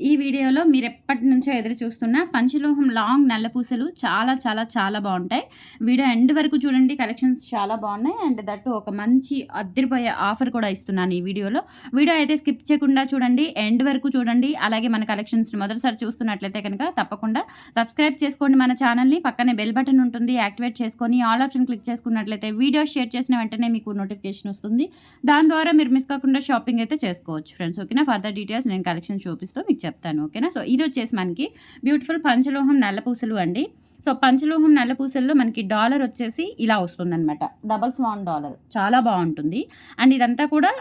ఈ వీడియోలో మీరు ఎప్పటి నుంచో ఎదురు చూస్తున్న పంచలోహం లాంగ్ నల్ల పూసలు చాలా చాలా చాలా బాగుంటాయి. వీడియో ఎండ్ వరకు చూడండి. కలెక్షన్స్ చాలా బాగున్నాయి. అండ్ దట్టు ఒక మంచి అద్దరిపోయే ఆఫర్ కూడా ఇస్తున్నాను ఈ వీడియోలో. వీడియో అయితే స్కిప్ చేయకుండా చూడండి. ఎండ్ వరకు చూడండి. అలాగే మన కలెక్షన్స్ మొదటిసారి చూస్తున్నట్లయితే కనుక తప్పకుండా సబ్స్క్రైబ్ చేసుకోండి మన ఛానల్ని. పక్కనే బెల్ బటన్ ఉంటుంది. యాక్టివేట్ చేసుకొని ఆల్ ఆప్షన్ క్లిక్ చేసుకున్నట్లయితే వీడియో షేర్ చేసిన వెంటనే మీకు నోటిఫికేషన్ వస్తుంది. దాని ద్వారా మీరు మిస్ కాకుండా షాపింగ్ అయితే చేసుకోవచ్చు. ఫ్రెండ్స్ ఓకేనా? ఫర్దర్ డీటెయిల్స్ నేను కలెక్షన్ చూపిస్తూ మీకు చెప్తాను ఓకేనా? సో ఇది వచ్చేసి మనకి బ్యూటిఫుల్ పంచలోహం నల్లపూసలు అండి. సో పంచలోహం నల్లపూసల్లో మనకి డాలర్ వచ్చేసి ఇలా వస్తుందన్నమాట. Double swan dollar. చాలా బాగుంటుంది. అండ్ ఇదంతా కూడా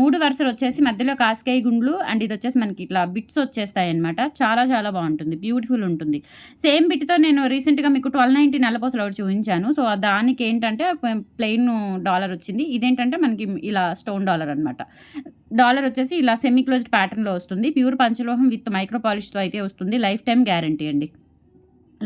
మూడు వరుసలు వచ్చేసి మధ్యలో కాస్కాయ గుండ్లు అండ్ ఇది వచ్చేసి మనకి ఇట్లా బిట్స్ వచ్చేస్తాయి అనమాట చాలా చాలా బాగుంటుంది. బ్యూటిఫుల్ ఉంటుంది. సేమ్ బిట్తో నేను రీసెంట్గా మీకు ట్వెల్వ్ నైంటీ నల్లపూసలు ఒకటి చూపించాను. సో దానికి ఏంటంటే ప్లెయిన్ డాలర్ వచ్చింది. ఇదేంటంటే మనకి ఇలా స్టోన్ డాలర్ అనమాట డాలర్ వచ్చేసి ఇలా సెమీ క్లోజ్డ్ ప్యాటర్న్లో వస్తుంది. ప్యూర్ పంచలోహం విత్ మైక్రో పాలిష్తో అయితే వస్తుంది. లైఫ్ టైం గ్యారంటీ అండి.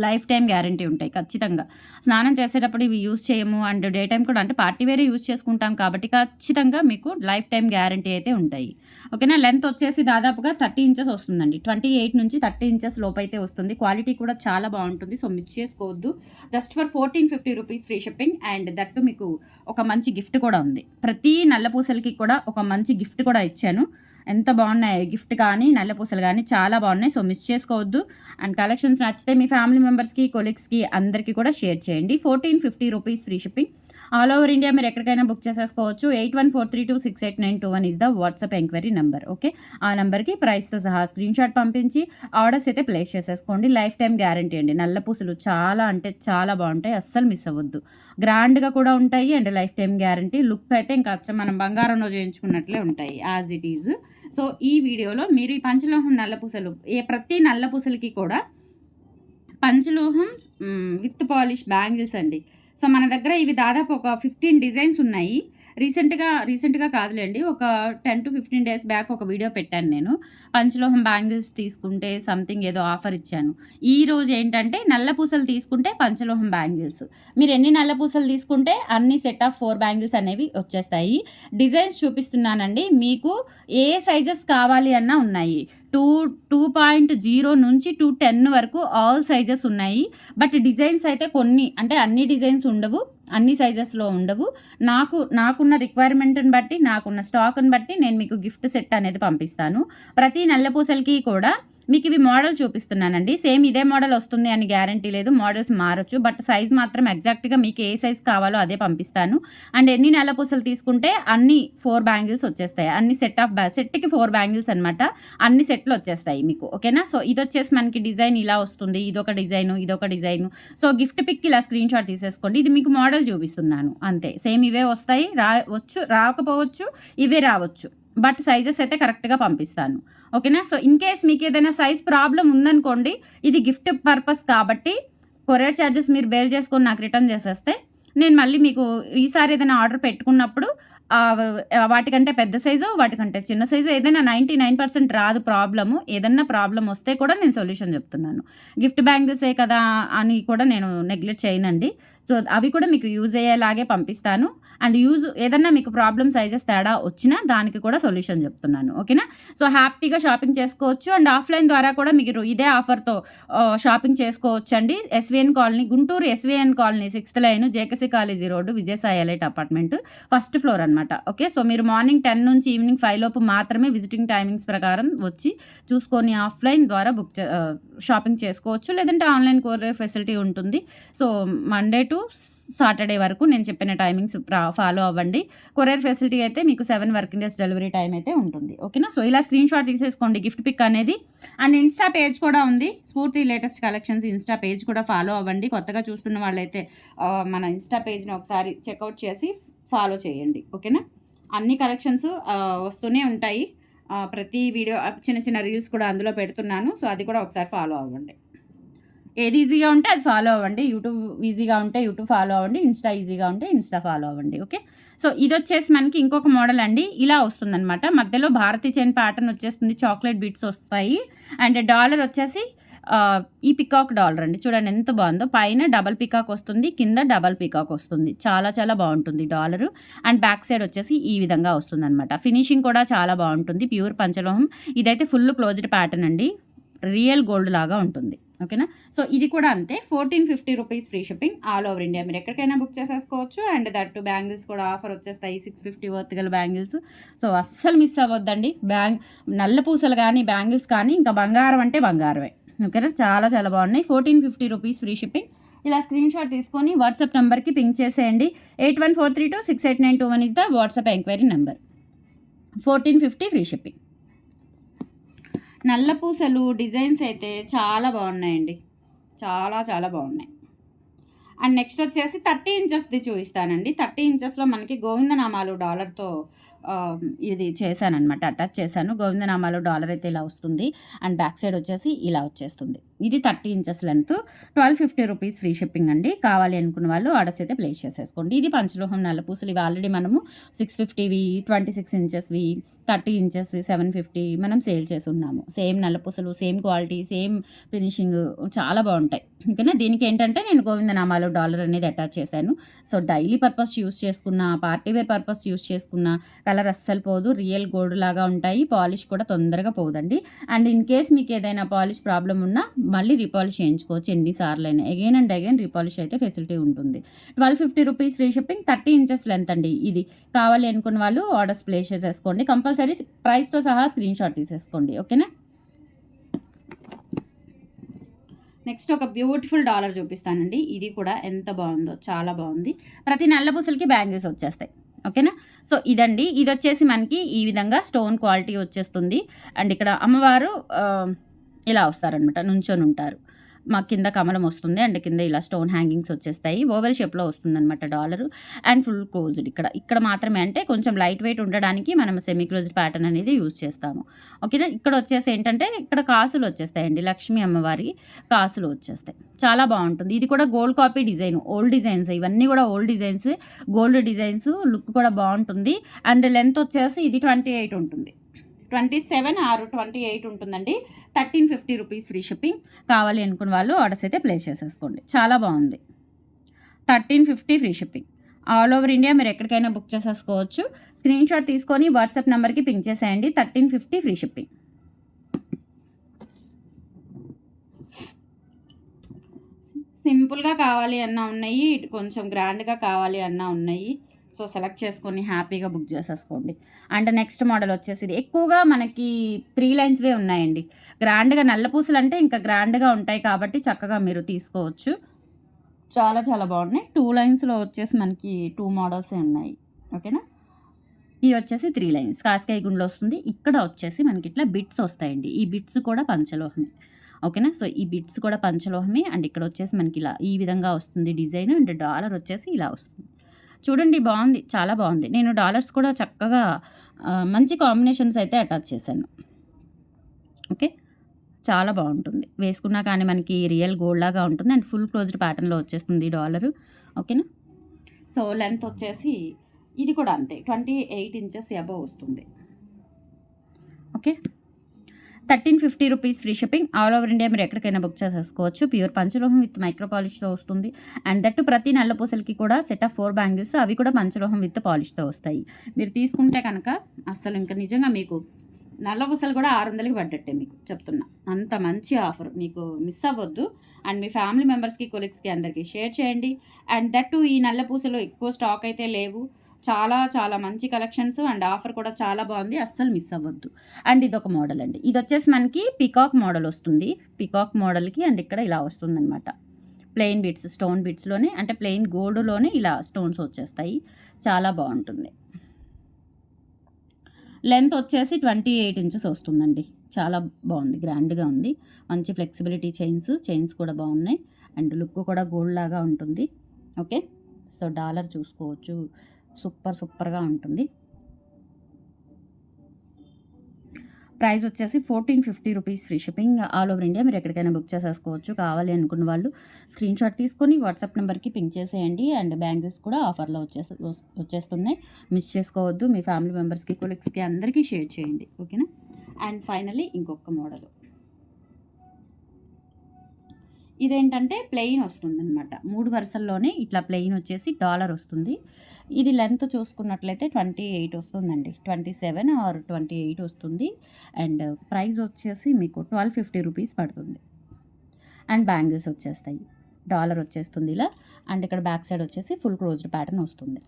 లైఫ్ టైం గ్యారంటీ ఉంటాయి ఖచ్చితంగా. స్నానం చేసేటప్పుడు ఇవి యూస్ చేయము అండ్ డే టైం కూడా అంటే పార్టీ వేరే యూస్ చేసుకుంటాం కాబట్టి ఖచ్చితంగా మీకు లైఫ్ టైం గ్యారంటీ అయితే ఉంటాయి. ఓకేనా? లెంత్ వచ్చేసి దాదాపుగా థర్టీ ఇంచెస్ వస్తుందండి. ట్వంటీ ఎయిట్ నుంచి థర్టీ ఇంచెస్ లోపు అయితే వస్తుంది. క్వాలిటీ కూడా చాలా బాగుంటుంది సో మిస్ చేసుకోవద్దు. Just for fourteen fifty rupees free shipping and that మీకు ఒక మంచి గిఫ్ట్ కూడా ఉంది. ప్రతి నల్ల పూసలకి కూడా ఒక మంచి గిఫ్ట్ కూడా ఇచ్చాను. ఎంత బాగున్నాయి గిఫ్ట్ కానీ నల్ల పూసలు కానీ చాలా బాగున్నాయి. సో మిస్ చేసుకోవద్దు. అండ్ కలెక్షన్స్ నచ్చితే మీ ఫ్యామిలీ మెంబర్స్కి కొలీగ్స్కి అందరికీ కూడా షేర్ చేయండి. Fourteen fifty rupees free shipping. All over India మీరు ఎక్కడికైనా బుక్ చేసేసుకోవచ్చు. Eight one four three two six eight nine two one is the WhatsApp enquiry number. Okay? ఆ నెంబర్కి ప్రైస్తో సహా స్క్రీన్ షాట్ పంపించి ఆర్డర్స్ అయితే ప్లేస్ చేసేసుకోండి. లైఫ్ టైం గ్యారంటీ అండి. నల్ల పూసలు చాలా అంటే చాలా బాగుంటాయి. అస్సలు మిస్ అవ్వద్దు. గ్రాండ్గా కూడా ఉంటాయి and lifetime guarantee. Look అయితే ఇంకా అచ్చం. మనం బంగారంలో చేయించుకున్నట్లే ఉంటాయి. యాజ్ ఇట్ ఈజ్ సో ఈ వీడియోలో మీరు ఈ పంచలోహం నల్ల పూసలు ఏ ప్రతి నల్ల పూసలకి కూడా పంచలోహం విత్ పాలిష్ బ్యాంగిల్స్ అండి. సో మన దగ్గర ఇవి దాదాపు ఒక ఫిఫ్టీన్ డిజైన్స్ ఉన్నాయి. రీసెంట్గా రీసెంట్గా కాదులేండి ఒక ten to fifteen days back ఒక వీడియో పెట్టాను నేను. పంచలోహం బ్యాంగిల్స్ తీసుకుంటే సంథింగ్ ఏదో ఆఫర్ ఇచ్చాను. ఈ రోజు ఏంటంటే నల్ల పూసలు తీసుకుంటే పంచలోహం బ్యాంగిల్స్ మీరు ఎన్ని నల్ల పూసలు తీసుకుంటే అన్ని సెట్ ఆఫ్ ఫోర్ బ్యాంగిల్స్ అనేవి వచ్చేస్తాయి. డిజైన్స్ చూపిస్తున్నానండి మీకు ఏ సైజెస్ కావాలి అన్నా ఉన్నాయి. టూ టూ పాయింట్ జీరో నుంచి టూ టెన్ వరకు ఆల్ సైజెస్ ఉన్నాయి. బట్ డిజైన్స్ అయితే కొన్ని అంటే అన్ని డిజైన్స్ ఉండవు అన్ని సైజెస్లో ఉండవు. నాకు నాకున్న రిక్వైర్మెంట్ని బట్టి నాకున్న స్టాక్ని బట్టి నేను మీకు గిఫ్ట్ సెట్ అనేది పంపిస్తాను. ప్రతి నల్ల పూసలకి కూడా మీకు ఇవి మోడల్ చూపిస్తున్నానండి. సేమ్ ఇదే మోడల్ వస్తుంది అని గ్యారంటీ లేదు. మోడల్స్ మారచ్చు. బట్ సైజ్ మాత్రం ఎగ్జాక్ట్గా మీకు ఏ సైజ్ కావాలో అదే పంపిస్తాను. అండ్ ఎన్ని నెల పూసలు తీసుకుంటే అన్ని ఫోర్ బ్యాంగిల్స్ వచ్చేస్తాయి. అన్ని సెట్ ఆఫ్ బ్యా సెట్కి ఫోర్ బ్యాంగిల్స్ అనమాట అన్ని సెట్లు వచ్చేస్తాయి మీకు. ఓకేనా సో ఇది వచ్చేసి మనకి డిజైన్ ఇలా వస్తుంది. ఇదొక డిజైన్ ఇదొక డిజైన్. సో గిఫ్ట్ పిక్ ఇలా స్క్రీన్ షాట్ తీసేసుకోండి. ఇది మీకు మోడల్ చూపిస్తున్నాను. అంతే. సేమ్ ఇవే వస్తాయి. రా వచ్చు రాకపోవచ్చు ఇవే రావచ్చు. బట్ సైజెస్ అయితే కరెక్ట్గా పంపిస్తాను. ఓకేనా? సో ఇన్ కేస్ మీకు ఏదైనా సైజ్ ప్రాబ్లం ఉందనుకోండి ఇది గిఫ్ట్ పర్పస్ కాబట్టి కొరియర్ ఛార్జెస్ మీరు బేర్ చేసుకొని నాకు రిటర్న్ చేసేస్తే నేను మళ్ళీ మీకు ఈసారి ఏదైనా ఆర్డర్ పెట్టుకున్నప్పుడు వాటికంటే పెద్ద సైజు వాటికంటే చిన్న సైజు ఏదైనా నైంటీ నైన్ పర్సెంట్ రాదు ప్రాబ్లము. ఏదన్నా ప్రాబ్లం వస్తే కూడా నేను సొల్యూషన్ చెప్తున్నాను. గిఫ్ట్ బ్యాంగిల్సే కదా అని కూడా నేను నెగ్లెక్ట్ చేయనండి. సో అవి కూడా మీకు యూజ్ అయ్యేలాగే పంపిస్తాను. అండ్ యూజ్ ఏదన్నా మీకు ప్రాబ్లమ్ సైజెస్ తేడా వచ్చినా దానికి కూడా సొల్యూషన్ చెప్తున్నాను. ఓకేనా? సో హ్యాపీగా షాపింగ్ చేసుకోవచ్చు. అండ్ ఆఫ్లైన్ ద్వారా కూడా మీరు ఇదే ఆఫర్తో షాపింగ్ చేసుకోవచ్చు అండి S V N colony Guntur S V N colony sixth line J K C college road Vijayasai elite apartment first floor అనమాట ఓకే? సో మీరు మార్నింగ్ టెన్ నుంచి ఈవినింగ్ ఫైవ్ లోపు మాత్రమే విజిటింగ్ టైమింగ్స్ ప్రకారం వచ్చి చూసుకొని ఆఫ్లైన్ ద్వారా బుక్ చే- షాపింగ్ చేసుకోవచ్చు. లేదంటే ఆన్లైన్ కోరియర్ ఫెసిలిటీ ఉంటుంది. సో మండే టు సాటర్డే వరకు నేను చెప్పిన టైమింగ్స్ ఫాలో అవ్వండి. కొరియర్ ఫెసిలిటీ అయితే మీకు seven working days delivery time అయితే ఉంటుంది. ఓకేనా? సో ఇలా స్క్రీన్ షాట్ తీసేసుకోండి గిఫ్ట్ పిక్ అనేది. అండ్ ఇన్స్టా పేజ్ కూడా ఉంది. Sphoorthi latest collections insta page కూడా ఫాలో అవ్వండి. కొత్తగా చూస్తున్న వాళ్ళైతే మన ఇన్స్టా పేజ్ని ఒకసారి చెక్అవుట్ చేసి ఫాలో చేయండి. ఓకేనా? అన్ని కలెక్షన్స్ వస్తూనే ఉంటాయి. ప్రతి వీడియో చిన్న చిన్న రీల్స్ కూడా అందులో పెడుతున్నాను. సో అది కూడా ఒకసారి ఫాలో అవ్వండి. ఏది ఈజీగా ఉంటే అది ఫాలో అవ్వండి. యూట్యూబ్ ఈజీగా ఉంటే యూట్యూబ్ ఫాలో అవ్వండి. ఇన్స్టా ఈజీగా ఉంటే ఇన్స్టా ఫాలో అవ్వండి. ఓకే సో ఇది వచ్చేసి మనకి ఇంకొక మోడల్ అండి. ఇలా వస్తుందన్నమాట. మధ్యలో భారతీ చైన్ ప్యాటర్న్ వచ్చేస్తుంది. చాక్లెట్ బీట్స్ వస్తాయి. అండ్ డాలర్ వచ్చేసి ఈ పికాక్ డాలర్ అండి. చూడండి ఎంత బాగుందో. పైన డబల్ పికాక్ వస్తుంది. కింద డబల్ పికాక్ వస్తుంది. చాలా చాలా బాగుంటుంది డాలరు అండ్ బ్యాక్ సైడ్ వచ్చేసి ఈ విధంగా వస్తుంది అనమాట ఫినిషింగ్ కూడా చాలా బాగుంటుంది. ప్యూర్ పంచలోహం. ఇదైతే ఫుల్ క్లోజ్డ్ ప్యాటర్న్ అండి. రియల్ గోల్డ్ లాగా ఉంటుంది. ఓకేనా? సో ఇది కూడా అంతే. Fourteen fifty rupees free shipping all over India. మీరు ఎక్కడికైనా బుక్ చేసేసుకోవచ్చు. అండ్ దట్ బ్యాంగిల్స్ కూడా ఆఫర్ వచ్చేస్తాయి. సిక్స్ ఫిఫ్టీ వర్త్ గల బ్యాంగిల్స్. సో అస్సలు మిస్ అవ్వద్దండి. బ్యాంగ్ నల్ల పూసలు కానీ బ్యాంగిల్స్ కానీ ఇంకా బంగారం అంటే బంగారమే. ఓకేనా? చాలా చాలా బాగున్నాయి. Fourteen fifty rupees free shipping. ఇలా స్క్రీన్ షాట్ తీసుకొని వాట్సాప్ నెంబర్కి పింక్ చేసేయండి. Eight one four three two six eight nine two one is the WhatsApp enquiry number. Fourteen fifty free shipping. నల్ల పూసలు డిజైన్స్ అయితే చాలా బాగున్నాయండి. చాలా చాలా బాగున్నాయి. అండ్ నెక్స్ట్ వచ్చేసి థర్టీ ఇంచెస్ది చూపిస్తానండి. థర్టీ ఇంచెస్లో మనకి గోవిందనామాలు డాలర్తో ఇది చేశానమాట అటాచ్ చేశాను. గోవిందనామాలో డాలర్ అయితే ఇలా వస్తుంది. అండ్ బ్యాక్ సైడ్ వచ్చేసి ఇలా వచ్చేస్తుంది. ఇది thirty inches length twelve fifty rupees free shipping అండి. కావాలి అనుకున్న వాళ్ళు ఆర్డర్స్ అయితే ప్లేస్ చేసేసుకోండి. ఇది పంచలోహం నల్ల పూసలు ఇవి ఆల్రెడీ మనము సిక్స్ ఫిఫ్టీవి ట్వంటీ సిక్స్ ఇంచెస్వి థర్టీ ఇంచెస్ సెవెన్ ఫిఫ్టీ మనం సేల్ చేసి ఉన్నాము సేమ్ నల్లపూసలు సేమ్ క్వాలిటీ సేమ్ ఫినిషింగ్ చాలా బాగుంటాయి. ఓకేనా? దీనికి ఏంటంటే నేను గోవిందనామాలో డాలర్ అనేది అటాచ్ చేశాను. సో డైలీ పర్పస్ యూస్ చేసుకున్న పార్టీ వేర్ పర్పస్ యూస్ చేసుకున్న కలర్ అస్సలు పోదు రియల్ గోల్డ్ లాగా ఉంటాయి. పాలిష్ కూడా తొందరగా పోదండి. అండ్ ఇన్ కేస్ మీకు ఏదైనా పాలిష్ ప్రాబ్లం ఉన్నా మళ్ళీ రీపాలిష్ చేయించుకోవచ్చు ఎన్నిసార్లు అయినా అగైన్ అండ్ అగైన్ రీపాలిష్ అయితే ఫెసిలిటీ ఉంటుంది. Twelve fifty rupees free shipping thirty inches length అండి ఇది. కావాలి అనుకున్న వాళ్ళు ఆర్డర్స్ ప్లేస్ చేసేసుకోండి. కంపల్సరీ ప్రైస్తో సహా స్క్రీన్ షాట్ తీసేసుకోండి. ఓకేనా? నెక్స్ట్ ఒక బ్యూటిఫుల్ డాలర్ చూపిస్తానండి. ఇది కూడా ఎంత బాగుందో చాలా బాగుంది. ప్రతి నల్ల పూసలకి బ్యాంగిల్స్ వచ్చేస్తాయి. ఓకేనా? సో ఇదండి. ఇది వచ్చేసి మనకి ఈ విధంగా స్టోన్ క్వాలిటీ వచ్చేస్తుంది. అండ్ ఇక్కడ అమ్మవారు ఇలా వస్తారనమాట నుంచొని ఉంటారు. మాకు కింద కమలం వస్తుంది అండ్ కింద ఇలా స్టోన్ హ్యాంగింగ్స్ వచ్చేస్తాయి. ఓవెల్ షేప్లో వస్తుంది అనమాట డాలర్. అండ్ ఫుల్ క్లోజ్డ్ ఇక్కడ. ఇక్కడ మాత్రమే అంటే కొంచెం లైట్ వెయిట్ ఉండడానికి మనం సెమీ క్లోజ్డ్ ప్యాటర్న్ అనేది యూజ్ చేస్తాము. ఓకేనా? ఇక్కడ వచ్చేసి ఏంటంటే ఇక్కడ కాసులు వచ్చేస్తాయండి. లక్ష్మీ అమ్మవారి కాసులు వచ్చేస్తాయి. చాలా బాగుంటుంది. ఇది కూడా gold copy design. Old designs. ఇవన్నీ కూడా old designs. Gold designs. Look కూడా బాగుంటుంది. అండ్ లెంత్ వచ్చేసి ఇది ట్వంటీ ఎయిట్ ఉంటుంది. ట్వంటీ సెవెన్ ఆరు ట్వంటీ ఎయిట్ ఉంటుందండి. Thirteen fifty rupees free shipping కావాలి అనుకున్న వాళ్ళు ఆర్డర్స్ అయితే ప్లేస్ చేసేసుకోండి. చాలా బాగుంది. Thirteen fifty free shipping. All over India మీరు ఎక్కడికైనా బుక్ చేసేసుకోవచ్చు. స్క్రీన్ షాట్ తీసుకొని వాట్సాప్ నెంబర్కి పింక్ చేసేయండి. Thirteen fifty free shipping. సింపుల్గా కావాలి అన్నా ఉన్నాయి. ఇటు కొంచెం గ్రాండ్గా కావాలి అన్నా ఉన్నాయి. సో సెలెక్ట్ చేసుకొని హ్యాపీగా బుక్ చేసేసుకోండి. అండ్ నెక్స్ట్ మోడల్ వచ్చేసి ఇది ఎక్కువగా మనకి త్రీ లైన్స్వే ఉన్నాయండి. గ్రాండ్గా నల్ల పూసలు అంటే ఇంకా గ్రాండ్గా ఉంటాయి కాబట్టి చక్కగా మీరు తీసుకోవచ్చు. చాలా చాలా బాగున్నాయి. టూ లైన్స్లో వచ్చేసి మనకి టూ మోడల్సే ఉన్నాయి. ఓకేనా? ఇది వచ్చేసి త్రీ లైన్స్. కాస్కాయ గుండెలో వస్తుంది. ఇక్కడ వచ్చేసి మనకి ఇట్లా బిట్స్ వస్తాయండి. ఈ బిట్స్ కూడా పంచలోహమే. ఓకేనా? సో ఈ బిట్స్ కూడా పంచలోహమే. అండ్ ఇక్కడ వచ్చేసి మనకి ఇలా ఈ విధంగా వస్తుంది డిజైన్. అండ్ డాలర్ వచ్చేసి ఇలా వస్తుంది. చూడండి బాగుంది. చాలా బాగుంది. నేను డాలర్స్ కూడా చక్కగా మంచి కాంబినేషన్స్ అయితే అటాచ్ చేశాను. ఓకే? చాలా బాగుంటుంది. వేసుకున్నా కానీ మనకి రియల్ గోల్డ్ లాగా ఉంటుంది. అండ్ ఫుల్ క్లోజ్డ్ ప్యాటర్న్లో వచ్చేస్తుంది డాలరు. ఓకేనా? సో లెంత్ వచ్చేసి ఇది కూడా అంతే. ట్వంటీ ఎయిట్ ఇంచెస్ అబవ్ వస్తుంది. Okay? Thirteen fifty rupees free shipping all over India మీరు ఎక్కడికైనా బుక్ చేసేసుకోవచ్చు. ప్యూర్ పంచలోహం విత్ మైక్రో పాలిష్తో వస్తుంది. అండ్ దట్టు ప్రతి నల్ల పూసలకి కూడా సెట్ ఆఫ్ ఫోర్ బ్యాంగిల్స్ అవి కూడా పంచలోహం విత్ పాలిష్తో వస్తాయి. మీరు తీసుకుంటే కనుక అస్సలు ఇంకా నిజంగా మీకు నల్ల పూసలు కూడా ఆరు వందలకి పడ్డట్టే మీకు చెప్తున్నా. అంత మంచి ఆఫర్ మీకు మిస్ అవ్వద్దు. అండ్ మీ ఫ్యామిలీ మెంబర్స్కి కొలీగ్స్కి అందరికీ షేర్ చేయండి. అండ్ దట్టు ఈ నల్ల పూసలు ఎక్కువ స్టాక్ అయితే లేవు. చాలా చాలా మంచి కలెక్షన్స్ అండ్ ఆఫర్ కూడా చాలా బాగుంది. అస్సలు మిస్ అవ్వద్దు. అండ్ ఇది ఒక మోడల్ అండి. ఇది వచ్చేసి మనకి పికాక్ మోడల్ వస్తుంది. పికాక్ మోడల్కి అండ్ ఇక్కడ ఇలా వస్తుంది అనమాట ప్లెయిన్ బిట్స్ స్టోన్ బిట్స్లోనే అంటే ప్లెయిన్ గోల్డ్లోనే ఇలా స్టోన్స్ వచ్చేస్తాయి. చాలా బాగుంటుంది. లెంత్ వచ్చేసి ట్వంటీ ఎయిట్ ఇంచెస్ వస్తుందండి. చాలా బాగుంది. గ్రాండ్గా ఉంది. మంచి ఫ్లెక్సిబిలిటీ చైన్స్ చైన్స్ కూడా బాగున్నాయి. అండ్ లుక్ కూడా గోల్డ్ లాగా ఉంటుంది. ఓకే సో డాలర్ చూసుకోవచ్చు. సూపర్ సూపర్గా ఉంటుంది. ప్రైస్ వచ్చేసి fourteen fifty rupees free shipping all over India. మీరు ఎక్కడికైనా బుక్ చేసేసుకోవచ్చు. కావాలి అనుకున్న వాళ్ళు స్క్రీన్ షాట్ తీసుకొని వాట్సాప్ నెంబర్కి పింక్ చేసేయండి. అండ్ బ్యాంగిల్స్ కూడా ఆఫర్లో వచ్చేసి వచ్చేస్తున్నాయి. మిస్ చేసుకోవద్దు. మీ ఫ్యామిలీ మెంబర్స్కి కొలీగ్స్కి అందరికీ షేర్ చేయండి. ఓకేనా? అండ్ ఫైనలీ ఇంకొక మోడల్. ఇదేంటంటే ప్లెయిన్ వస్తుంది అనమాట మూడు వరుసల్లోనే ఇట్లా ప్లెయిన్ వచ్చేసి డాలర్ వస్తుంది. ఇది లెంత్ చూసుకున్నట్లయితే ట్వంటీ ఎయిట్ వస్తుందండి. Twenty seven or twenty eight వస్తుంది. అండ్ ప్రైస్ వచ్చేసి మీకు ట్వెల్వ్ ఫిఫ్టీ రూపీస్ పడుతుంది. అండ్ బ్యాంగిల్స్ వచ్చేస్తాయి. డాలర్ వచ్చేస్తుంది ఇలా. అండ్ ఇక్కడ బ్యాక్ సైడ్ వచ్చేసి ఫుల్ క్లోజ్డ్ ప్యాటర్న్ వస్తుంది.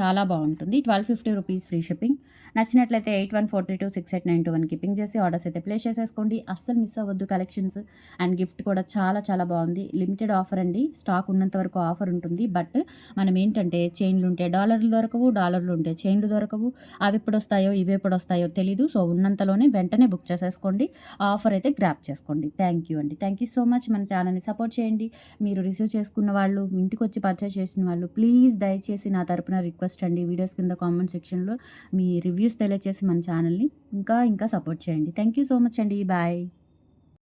చాలా బాగుంటుంది. Twelve fifty rupees free shipping నచ్చినట్లయితే eight one four three two six eight nine two వన్కి పింక్ చేసి ఆర్డర్స్ అయితే ప్లేస్ చేసేసుకోండి. అస్సలు మిస్ అవ్వద్దు కలెక్షన్స్. అండ్ గిఫ్ట్ కూడా చాలా చాలా బాగుంది. లిమిటెడ్ ఆఫర్ అండి. స్టాక్ ఉన్నంత వరకు ఆఫర్ ఉంటుంది. బట్ మనం ఏంటంటే చైన్లు ఉంటే డాలర్లు దొరకవు డాలర్లు ఉంటే చైన్లు దొరకవు. అవి ఎప్పుడు వస్తాయో ఇవి ఎప్పుడు వస్తాయో తెలీదు. సో ఉన్నంతలోనే వెంటనే బుక్ చేసేసుకోండి. ఆఫర్ అయితే గ్రాప్ చేసుకోండి. థ్యాంక్ యూ అండి. Thank you so much. మన ఛానల్ని సపోర్ట్ చేయండి. మీరు రిసీవ్ చేసుకున్న వాళ్ళు ఇంటికి వచ్చి పర్చేస్ చేసిన వాళ్ళు ప్లీజ్ దయచేసి నా తరపున రిక్వెస్ట్ అండి. వీడియోస్ కింద కామెంట్ సెక్షన్లో మీ రివ్యూ రివ్యూస్ తెలియచేసి మన ఛానల్ని ఇంకా ఇంకా సపోర్ట్ చేయండి. థ్యాంక్ యూ సో మచ్ అండి. బాయ్